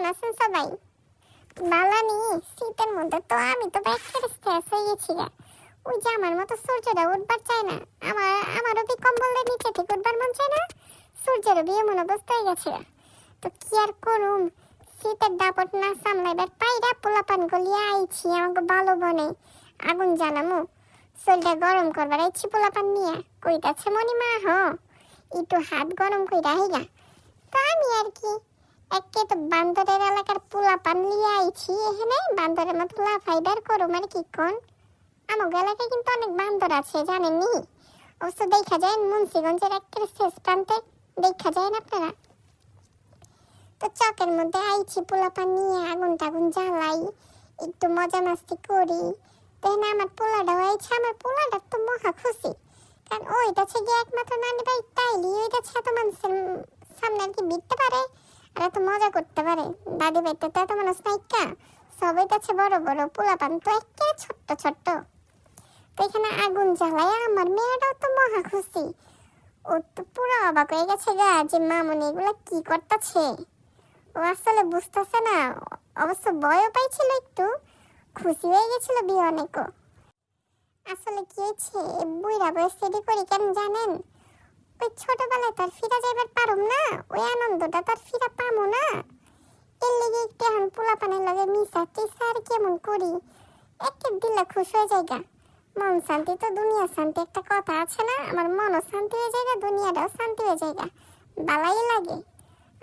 কেমন আছেন সবাই? বালানি, শীতের মধ্যে তো আমি তো ব্যাগের শেষ হয়ে গেছি গা ওই যে আমার মতো সূর্যটা উঠবার চায় না। আমার আমারও বি কম্বলের নিচে থেকে উঠবার মন চায় না। সূর্যেরও বি এমন অবস্থা হয়ে গেছে তো কি আর করুম? শীতের দাপট না সামলাইবার পাইরা পোলাপান গলিয়ে আইছি আমাকে ভালো বনে। আগুন জ্বালামু। শরীরটা গরম করবার আইছি পোলাপান নিয়ে। কইতাছে মনিমা হ। একটু হাত গরম কইরা হিগা তো আমি আর কি? একে তো বান্দরের এলাকার পোলা পান লিয়ে আইছি, এখানে বান্দরের মতো লাফাইবার করো মানে কি কোন? আমার এলাকায় কিন্তু অনেক বান্দর আছে, জানেননি? অবশ্য দেখা যায় মুন্সিগঞ্জের একের শেষ প্রান্তে, দেখা যায় না আপনারা? তো চকের মধ্যে আইছি পোলা পান নিয়ে, আগুন টাগুন জ্বালাই, একটু মজা মাস্তি করি। তাই আমার পোলাটা হয়েছে আমার পোলাটা তো মহা খুশি। কারণ ওইটা হচ্ছে গিয়ে একমাত্র নানি ভাই, তাইলি ওইটা এত মানুষের সামনে আর কি বিটতে পারে? আর এত মজা করতে পারে। দাদি ভাইটা তো এত মানুষ নাইকা সবাই কাছে বড় বড়, পোলাপান তো একেবারে ছোট্ট ছোট্ট। তো এখানে আগুন জ্বালায় আমার মেয়েটাও তো মহা খুশি। ও তো পুরো অবাক হয়ে গেছে গা যে মামনি এগুলা কি করতেছে। ও আসলে বুঝতেছে না, অবশ্য ভয়ও পাইছিল একটু। খুশি হয়ে গেছিল বিয়ে অনেকও। আসলে কি হয়েছে? বুইরা বয়স রেডি করি কেন জানেন? ওই ছোটবেলায় তার ফিরা যাইবার পারুম না। ওই আনন্দটা তার ফিরা পামো না। এর লেগে একটু এখন পোলাপানের লগে মিশা টিসা আর কেমন করি? একে দিলে খুশ হয়ে যায়গা মন শান্তি তো দুনিয়া শান্তি একটা কথা আছে না? আমার মনও শান্তি হয়ে যায়গা দুনিয়াটাও শান্তি হয়ে যায়গা বালাই লাগে।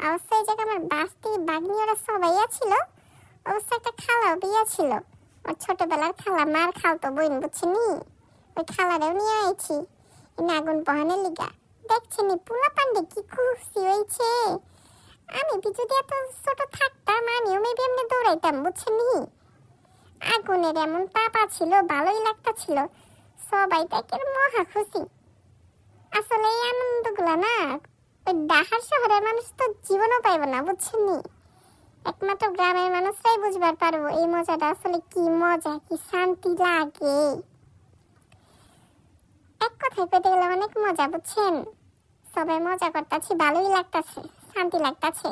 অবশ্য এই জায়গায় আমার বাস্তি, বাগনি ওরা সবাই আছিল। অবশ্য একটা খালাও বিয়া ছিল। ওর ছোটবেলার খালা মার খালতো বইন বুঝছেনি? ওই খালারেও নিয়ে আইছি। এনে আগুন পোহানের লিগা। দেখছেনি পুলা পান্ডে কি খুশি হয়েছে? আমি যদি এত ছোট থাকতাম, আমিও মেবি এমনি দৌড়াইতাম, বুঝছেনি আগুনের এমন পাপা ছিল, ভালোই লাগতাছিল সবাই তাকে মহা খুশি। আসলে এই আনন্দগুলা না, ওই ডাহার শহরের মানুষ তো জীবনও পাইব না বুঝছেননি একমাত্র গ্রামের মানুষরাই বুঝবার পারব এই মজাটা। আসলে কি মজা, কি শান্তি লাগে। কথায় পেতে অনেক মজা, বুঝছেন? সবাই মজা করতেছি, ভালোই লাগতাছে, শান্তি লাগতাছে।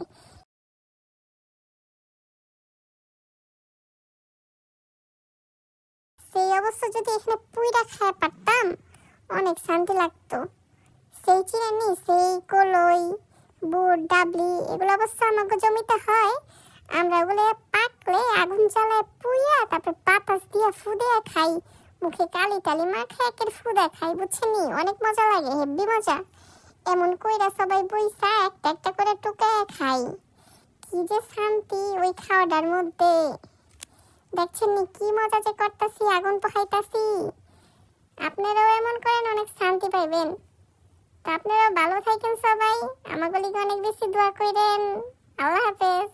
সেই অবস্থা যদি এখানে পুইরা খায় পারতাম, অনেক শান্তি লাগতো। সেই চিরানি, সেই কলই, বুট, ডাবলি, এগুলো অবশ্য আমাকে জমিতে হয়। আমরা ওগুলো পাকলে আগুন জ্বালায় পুইয়া, তারপর বাতাস দিয়ে ফুদে খাই। মুখে কালি টালি মাখে একের ফুদে খাই বুঝছেনি অনেক মজা লাগে, হেব্বি মজা। এমন কইরা সবাই বইসা, একটা একটা করে টুকায় খাই কি যে শান্তি ওই খাওয়াটার মধ্যে। দেখছেন নি, কি মজা যে করতাছি, আগুন পোহাইতাছি। আপনারাও এমন করেন, অনেক শান্তি পাইবেন। তো আপনারাও ভালো থাকেন সবাই। আমাগুলিকে অনেক বেশি দোয়া করেন আল্লাহ হাফেজ।